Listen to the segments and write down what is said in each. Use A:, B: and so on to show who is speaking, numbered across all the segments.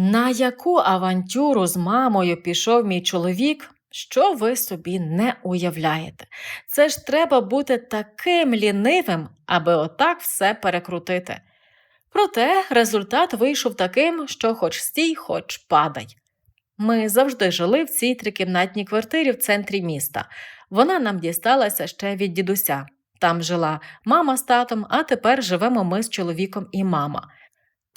A: На яку авантюру з мамою пішов мій чоловік, що ви собі не уявляєте? Це ж треба бути таким лінивим, аби отак все перекрутити. Проте результат вийшов таким, що хоч стій, хоч падай. Ми завжди жили в цій трикімнатній квартирі в центрі міста. Вона нам дісталася ще від дідуся. Там жила мама з татом, а тепер живемо ми з чоловіком і мама.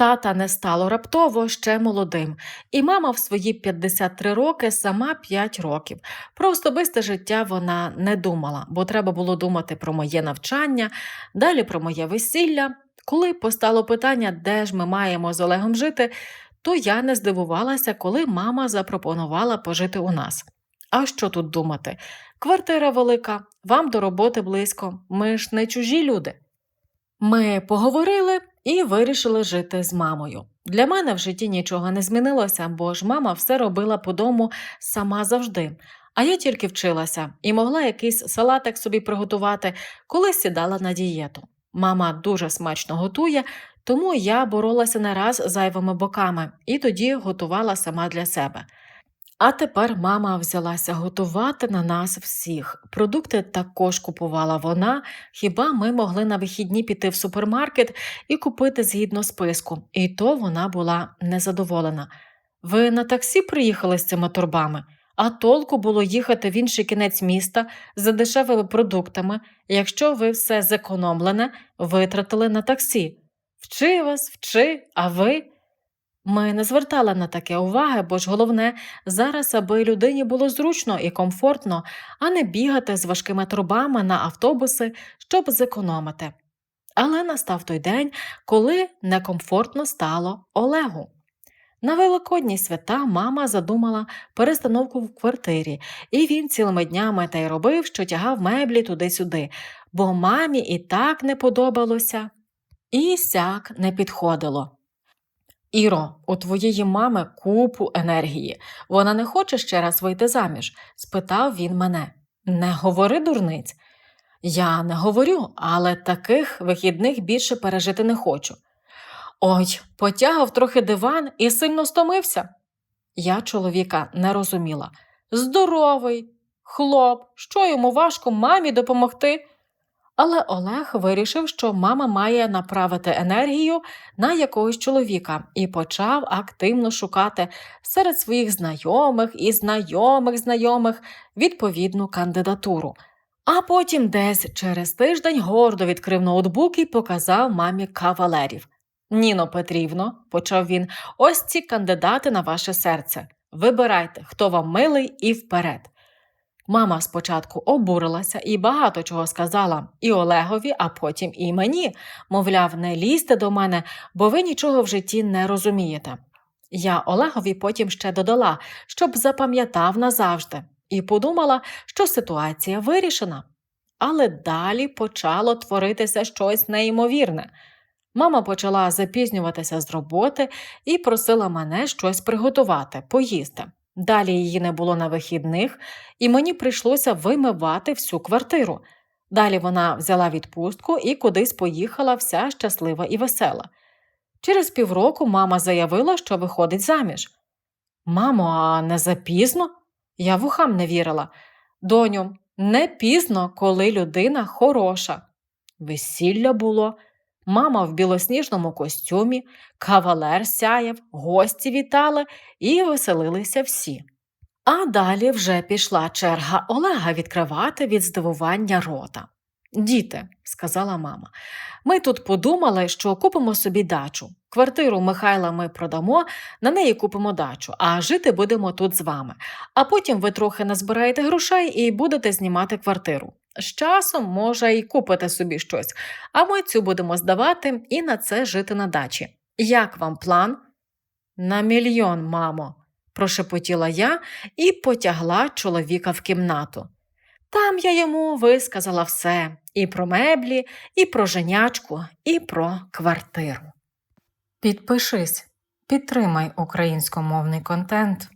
A: Тата не стало раптово ще молодим, і мама в свої 53 роки сама 5 років. Про особисте життя вона не думала, бо треба було думати про моє навчання, далі про моє весілля. Коли постало питання, де ж ми маємо з Олегом жити, то я не здивувалася, коли мама запропонувала пожити у нас. А що тут думати? Квартира велика, вам до роботи близько, ми ж не чужі люди. Ми поговорили і вирішили жити з мамою. Для мене в житті нічого не змінилося, бо ж мама все робила по дому сама завжди. А я тільки вчилася і могла якийсь салатик собі приготувати, коли сідала на дієту. Мама дуже смачно готує, тому я боролася не раз зайвими боками і тоді готувала сама для себе. А тепер мама взялася готувати на нас всіх. Продукти також купувала вона, хіба ми могли на вихідні піти в супермаркет і купити згідно списку, і то вона була незадоволена. Ви на таксі приїхали з цими торбами, а толку було їхати в інший кінець міста за дешевими продуктами, якщо ви все зекономлене витратили на таксі. Вчи вас, вчи, а ви. Ми не звертали на таке уваги, бо ж головне зараз, аби людині було зручно і комфортно, а не бігати з важкими трубами на автобуси, щоб зекономити. Але настав той день, коли некомфортно стало Олегу. На великодні свята мама задумала перестановку в квартирі, і він цілими днями та й робив, що тягав меблі туди-сюди, бо мамі і так не подобалося, і сяк не підходило. Іро, у твоєї мами купу енергії. Вона не хоче ще раз вийти заміж? спитав він мене. Не говори, дурниць. Я не говорю, але таких вихідних більше пережити не хочу. Ой, потягав трохи диван і сильно стомився. Я чоловіка не розуміла. Здоровий, хлоп, що йому важко мамі допомогти. Але Олег вирішив, що мама має направити енергію на якогось чоловіка і почав активно шукати серед своїх знайомих і знайомих знайомих відповідну кандидатуру. А потім десь через тиждень гордо відкрив ноутбук і показав мамі кавалерів. Ніно Петрівно, почав він, ось ці кандидати на ваше серце. Вибирайте, хто вам милий, і вперед. Мама спочатку обурилася і багато чого сказала і Олегові, а потім і мені, мовляв, не лізьте до мене, бо ви нічого в житті не розумієте. Я Олегові потім ще додала, щоб запам'ятав назавжди, і подумала, що ситуація вирішена. Але далі почало творитися щось неймовірне. Мама почала запізнюватися з роботи і просила мене щось приготувати, поїсти. Далі її не було на вихідних, і мені прийшлося вимивати всю квартиру. Далі вона взяла відпустку і кудись поїхала вся щаслива і весела. Через півроку мама заявила, що виходить заміж. Мамо, а не запізно? Я вухам не вірила. Доню, не пізно, коли людина хороша. Весілля було. Мама в білосніжному костюмі, кавалер сяяв, гості вітали і веселилися всі. А далі вже пішла черга Олега відкривати від здивування рота. Діти, сказала мама, ми тут подумали, що купимо собі дачу. Квартиру Михайла ми продамо, на неї купимо дачу, а жити будемо тут з вами. А потім ви трохи назбираєте грошей і будете знімати квартиру. З часом, може, і купите собі щось, а ми цю будемо здавати і на це жити на дачі. Як вам план? На мільйон, мамо, прошепотіла я і потягла чоловіка в кімнату. Там я йому висказала все і про меблі, і про женячку, і про квартиру. Підпишись, підтримай українськомовний контент.